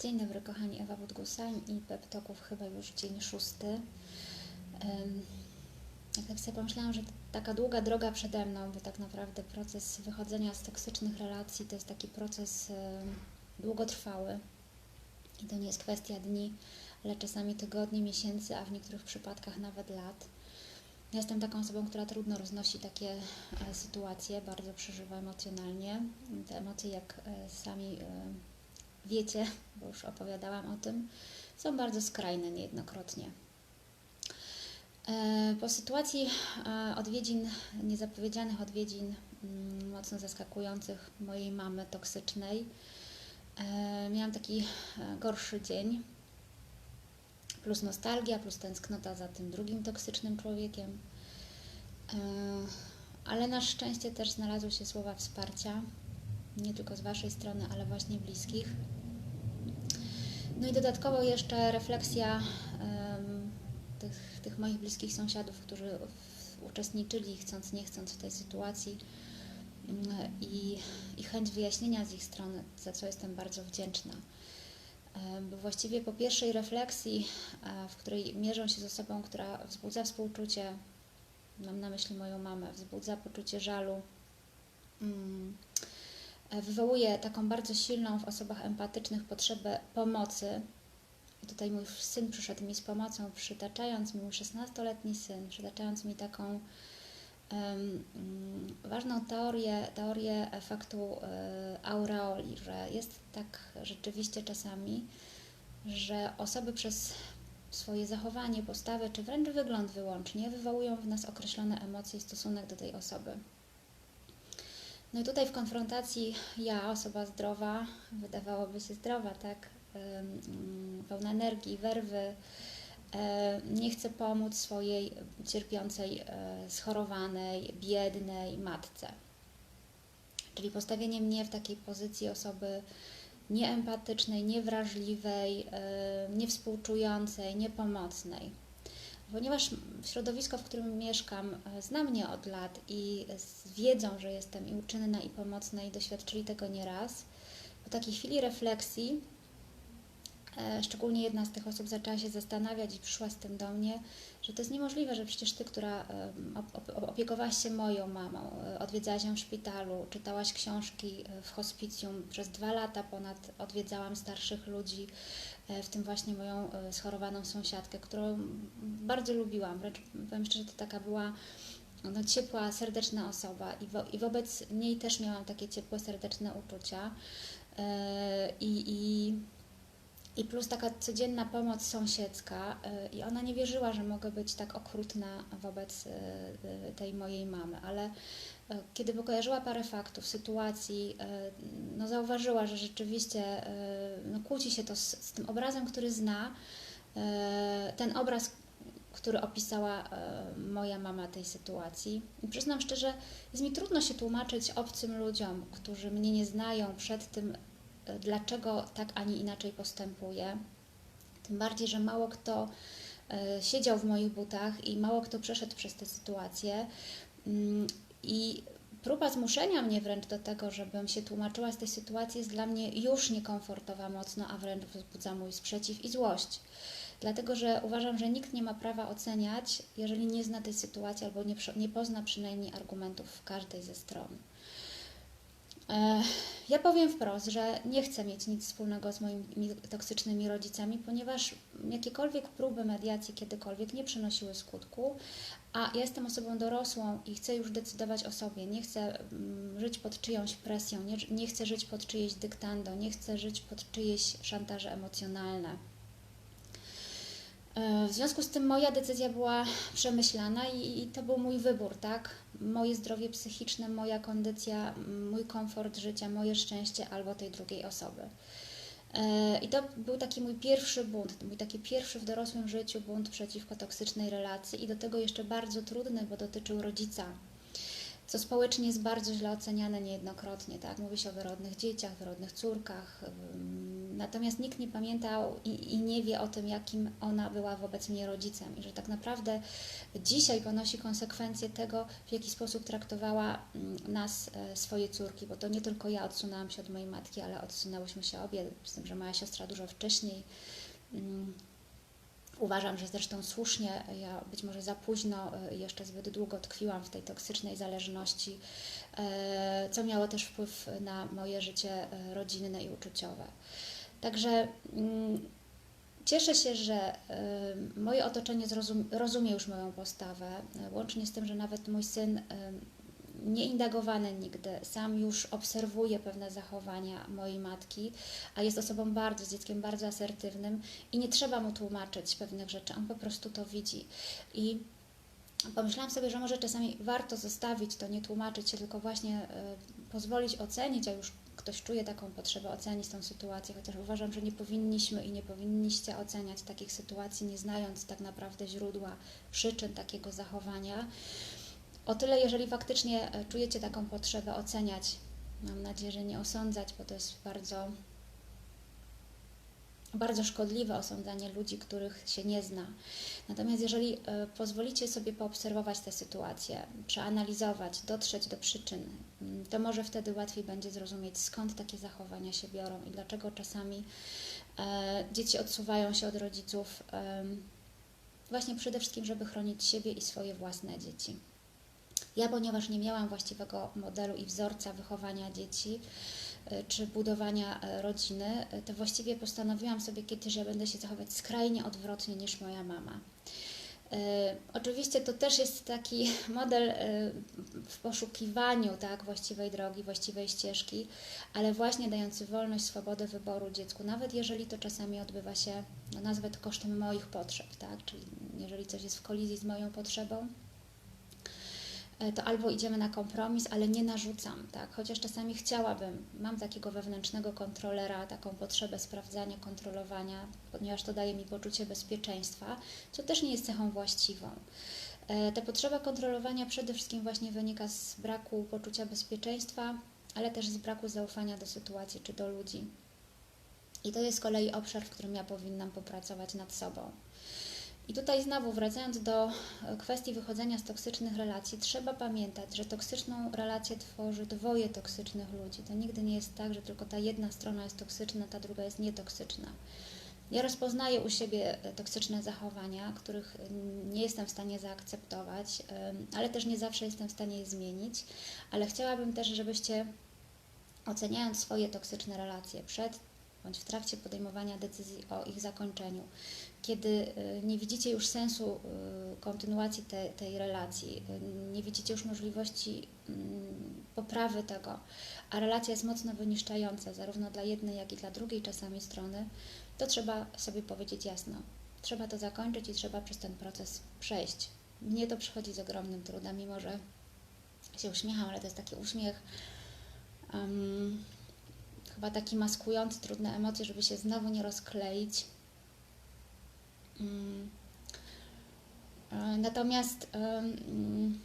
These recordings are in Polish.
Dzień dobry kochani, Ewa Budgusań i Peptoków chyba już dzień szósty. Jak tak sobie pomyślałam, że taka długa droga przede mną, bo tak naprawdę proces wychodzenia z toksycznych relacji to jest taki proces długotrwały i to nie jest kwestia dni, ale czasami tygodni, miesięcy, a w niektórych przypadkach nawet lat. Ja Jestem taką osobą, która trudno roznosi takie e, sytuacje, bardzo przeżywa emocjonalnie. Te emocje, jak e, sami wiecie, bo już opowiadałam o tym, są bardzo skrajne niejednokrotnie. E, Po sytuacji e, odwiedzin, niezapowiedzianych odwiedzin, mm, mocno zaskakujących mojej mamy toksycznej, e, miałam taki gorszy dzień, plus nostalgia, plus tęsknota za tym drugim toksycznym człowiekiem. Ale na szczęście też znalazły się słowa wsparcia, nie tylko z Waszej strony, ale właśnie bliskich. No i dodatkowo jeszcze refleksja em, tych, tych moich bliskich sąsiadów, którzy uczestniczyli chcąc, nie chcąc w tej sytuacji mm, i, i chęć wyjaśnienia z ich strony, za co jestem bardzo wdzięczna. Bo właściwie po pierwszej refleksji, w której mierzą się z osobą, która wzbudza współczucie, mam na myśli moją mamę, wzbudza poczucie żalu, mm, wywołuje taką bardzo silną w osobach empatycznych potrzebę pomocy. I tutaj mój syn przyszedł mi z pomocą, przytaczając mi, mój 16-letni syn, przytaczając mi taką mm, ważną teorię, teorię efektu e, aureoli, że jest tak rzeczywiście czasami, że osoby przez swoje zachowanie, postawę, czy wręcz wygląd wyłącznie wywołują w nas określone emocje i stosunek do tej osoby. No i tutaj w konfrontacji ja, osoba zdrowa, wydawałoby się zdrowa, tak, ym, pełna energii, werwy, nie chcę pomóc swojej cierpiącej, e, schorowanej, biednej matce. Czyli postawienie mnie w takiej pozycji osoby nieempatycznej, niewrażliwej, niewspółczującej, niepomocnej. Ponieważ środowisko, w którym mieszkam, e, zna mnie od lat i wiedzą, że jestem i uczynna, i pomocna, i doświadczyli tego nieraz, po takiej chwili refleksji, szczególnie jedna z tych osób zaczęła się zastanawiać i przyszła z tym do mnie, że to jest niemożliwe, że przecież ty, która opiekowałaś się moją mamą, e, odwiedzałaś ją w szpitalu, czytałaś książki e, w hospicjum, przez dwa lata ponad odwiedzałam starszych ludzi, e, w tym właśnie moją e, schorowaną sąsiadkę, którą bardzo lubiłam. Wręcz powiem szczerze, to taka była no, ciepła, serdeczna osoba i, wo, i wobec niej też miałam takie ciepłe, serdeczne uczucia. E, I, i, plus taka codzienna pomoc sąsiedzka, e, i ona nie wierzyła, że mogę być tak okrutna wobec e, e, tej mojej mamy, ale kiedy pokojarzyła parę faktów, sytuacji, no zauważyła, że rzeczywiście no kłóci się to z, z tym obrazem, który zna, ten obraz, który opisała moja mama tej sytuacji. I przyznam szczerze, jest mi trudno się tłumaczyć obcym ludziom, którzy mnie nie znają przed tym, dlaczego tak, a nie inaczej postępuję. Tym bardziej, że mało kto e, siedział w moich butach i mało kto przeszedł przez tę sytuację. Mm, I próba zmuszenia mnie wręcz do tego, żebym się tłumaczyła z tej sytuacji, jest dla mnie już niekomfortowa mocno, a wręcz wzbudza mój sprzeciw i złość. Dlatego, że uważam, że nikt nie ma prawa oceniać, jeżeli nie zna tej sytuacji albo nie, nie pozna przynajmniej argumentów w każdej ze stron. E, Ja powiem wprost, że nie chcę mieć nic wspólnego z moimi toksycznymi rodzicami, ponieważ jakiekolwiek próby mediacji kiedykolwiek nie przynosiły skutku, a ja jestem osobą dorosłą i chcę już decydować o sobie. Nie chcę mm, żyć pod czyjąś presją, nie, nie chcę żyć pod czyjeś dyktando, nie chcę żyć pod czyjeś szantaże emocjonalne. W związku z tym moja decyzja była przemyślana i, i to był mój wybór, tak? Moje zdrowie psychiczne, moja kondycja, mój komfort życia, moje szczęście albo tej drugiej osoby. E, I to był taki mój pierwszy bunt, mój taki pierwszy w dorosłym życiu bunt przeciwko toksycznej relacji i do tego jeszcze bardzo trudny, bo dotyczył rodzica. co społecznie jest bardzo źle oceniane niejednokrotnie, tak? Mówi się o wyrodnych dzieciach, wyrodnych córkach, natomiast nikt nie pamiętał i, i nie wie o tym, jakim ona była wobec mnie rodzicem i że tak naprawdę dzisiaj ponosi konsekwencje tego, w jaki sposób traktowała ym, nas e, swoje córki, bo to nie tylko ja odsunęłam się od mojej matki, ale odsunęłyśmy się obie, z tym, że moja siostra dużo wcześniej. Ym, Uważam, że zresztą słusznie, ja być może za późno, y, jeszcze zbyt długo tkwiłam w tej toksycznej zależności, e, co miało też wpływ na moje życie e, rodzinne i uczuciowe. Także mm, cieszę się, że y, moje otoczenie rozumie już moją postawę, e, łącznie z tym, że nawet mój syn y, nieindagowany nigdy, sam już obserwuje pewne zachowania mojej matki, a jest osobą bardzo, z dzieckiem bardzo asertywnym i nie trzeba mu tłumaczyć pewnych rzeczy, on po prostu to widzi. I pomyślałam sobie, że może czasami warto zostawić to, nie tłumaczyć się, tylko właśnie y, pozwolić ocenić, a już ktoś czuje taką potrzebę ocenić tą sytuację, chociaż uważam, że nie powinniśmy i nie powinniście oceniać takich sytuacji, nie znając tak naprawdę źródła, przyczyn takiego zachowania. O tyle, jeżeli faktycznie e, czujecie taką potrzebę oceniać, mam nadzieję, że nie osądzać, bo to jest bardzo, bardzo szkodliwe osądzanie ludzi, których się nie zna. Natomiast jeżeli e, pozwolicie sobie poobserwować tę sytuację, przeanalizować, dotrzeć do przyczyn, mm, to może wtedy łatwiej będzie zrozumieć, skąd takie zachowania się biorą i dlaczego czasami e, dzieci odsuwają się od rodziców, właśnie przede wszystkim, żeby chronić siebie i swoje własne dzieci. Ja, ponieważ nie miałam właściwego modelu i wzorca wychowania dzieci czy budowania y, rodziny, y, to właściwie postanowiłam sobie kiedyś, że będę się zachować skrajnie odwrotnie niż moja mama. Oczywiście to też jest taki model w poszukiwaniu tak, właściwej drogi, właściwej ścieżki, ale właśnie dający wolność, swobodę wyboru dziecku, nawet jeżeli to czasami odbywa się, no nazwę to kosztem moich potrzeb, tak? czyli jeżeli coś jest w kolizji z moją potrzebą, E, to albo idziemy na kompromis, ale nie narzucam, tak? Chociaż czasami chciałabym, mam takiego wewnętrznego kontrolera, taką potrzebę sprawdzania, kontrolowania, ponieważ to daje mi poczucie bezpieczeństwa, co też nie jest cechą właściwą. E, ta potrzeba kontrolowania przede wszystkim właśnie wynika z braku poczucia bezpieczeństwa, ale też z braku zaufania do sytuacji czy do ludzi. I to jest z kolei obszar, w którym ja powinnam popracować nad sobą. I tutaj znowu wracając do e, kwestii wychodzenia z toksycznych relacji, trzeba pamiętać, że toksyczną relację tworzy dwoje toksycznych ludzi. To nigdy nie jest tak, że tylko ta jedna strona jest toksyczna, ta druga jest nietoksyczna. Ja rozpoznaję u siebie e, toksyczne zachowania, których nie jestem w stanie zaakceptować, ale też nie zawsze jestem w stanie je zmienić. Ale chciałabym też, żebyście oceniając swoje toksyczne relacje przed bądź w trakcie podejmowania decyzji o ich zakończeniu, kiedy y, nie widzicie już sensu y, kontynuacji te, tej relacji, y, nie widzicie już możliwości mm, poprawy tego, a relacja jest mocno wyniszczająca zarówno dla jednej, jak i dla drugiej czasami strony, to trzeba sobie powiedzieć jasno. Trzeba to zakończyć i trzeba przez ten proces przejść. Mnie to przychodzi z ogromnym trudem, mimo że się uśmiecham, ale to jest taki uśmiech chyba taki maskujący trudne emocje, żeby się znowu nie rozkleić Mm. E, natomiast um,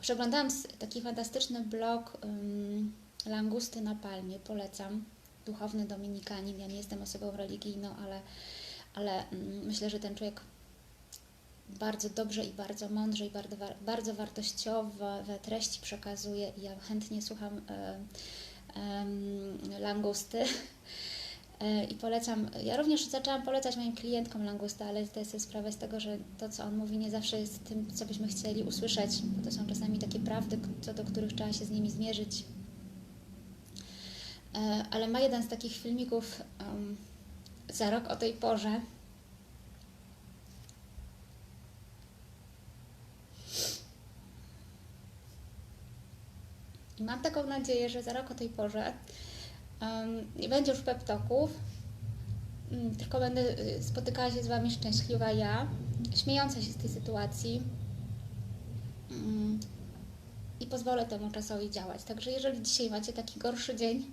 przeglądałam taki fantastyczny blog Langusty na Palmie, polecam. Duchowny Dominikanin. Ja nie jestem osobą religijną, ale, ale um, myślę, że ten człowiek bardzo dobrze i bardzo mądrze i bardzo, bardzo wartościowe treści przekazuje i ja chętnie słucham Langusty. E, i polecam, ja również zaczęłam polecać moim klientkom langusta, ale zdaję sobie sprawę z tego, że to, co on mówi, nie zawsze jest tym, co byśmy chcieli usłyszeć, bo to są czasami takie prawdy, co do których trzeba się z nimi zmierzyć. E, ale ma jeden z takich filmików um, za rok o tej porze. I mam taką nadzieję, że za rok o tej porze nie będzie już peptoków, mm, tylko będę y, spotykała się z Wami szczęśliwa ja, śmiejąca się z tej sytuacji mm, i pozwolę temu czasowi działać. Także jeżeli dzisiaj macie taki gorszy dzień,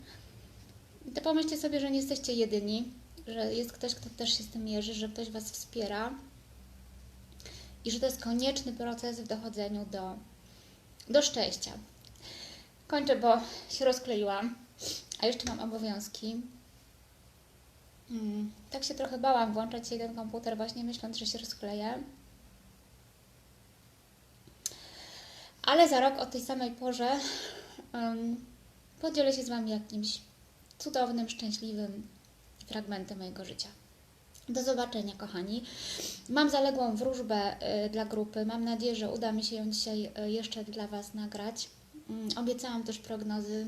to pomyślcie sobie, że nie jesteście jedyni, że jest ktoś, kto też się z tym mierzy, że ktoś Was wspiera i że to jest konieczny proces w dochodzeniu do, do szczęścia. Kończę, bo się rozkleiłam, a jeszcze mam obowiązki. Mm, tak się trochę bałam włączać ten komputer, właśnie myśląc, że się rozkleję. Ale za rok o tej samej porze um, podzielę się z Wami jakimś cudownym, szczęśliwym fragmentem mojego życia. Do zobaczenia, kochani. Mam zaległą wróżbę y, dla grupy. Mam nadzieję, że uda mi się ją dzisiaj y, jeszcze dla Was nagrać. Mm, Obiecałam też prognozy,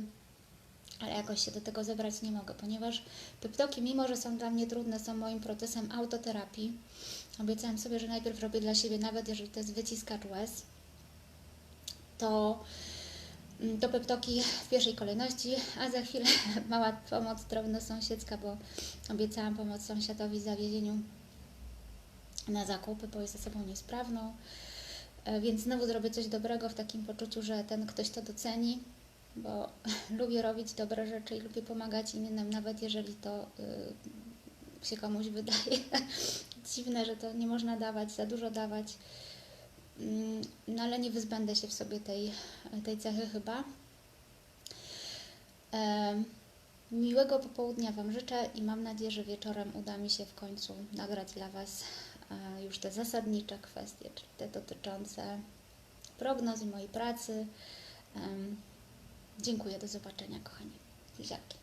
ale jakoś się do tego zebrać nie mogę, ponieważ pyptoki, mimo że są dla mnie trudne, są moim procesem autoterapii. Obiecałam sobie, że najpierw robię dla siebie, nawet jeżeli to jest wyciskacz łez, to mm, to peptoki w pierwszej kolejności, a za chwilę mała pomoc drobnosąsiedzka, bo obiecałam pomoc sąsiadowi w zawiezieniu na zakupy, bo jest osobą niesprawną. E, Więc znowu zrobię coś dobrego w takim poczuciu, że ten ktoś to doceni, bo lubię robić dobre rzeczy i lubię pomagać innym, nawet jeżeli to y, się komuś wydaje dziwne, że to nie można dawać, za dużo dawać. Mm, No ale nie wyzbędę się w sobie tej, tej cechy chyba. Em, Miłego popołudnia Wam życzę i mam nadzieję, że wieczorem uda mi się w końcu nagrać dla Was e, już te zasadnicze kwestie, czyli te dotyczące prognoz i mojej pracy. Dziękuję, do zobaczenia kochani. Buziaki.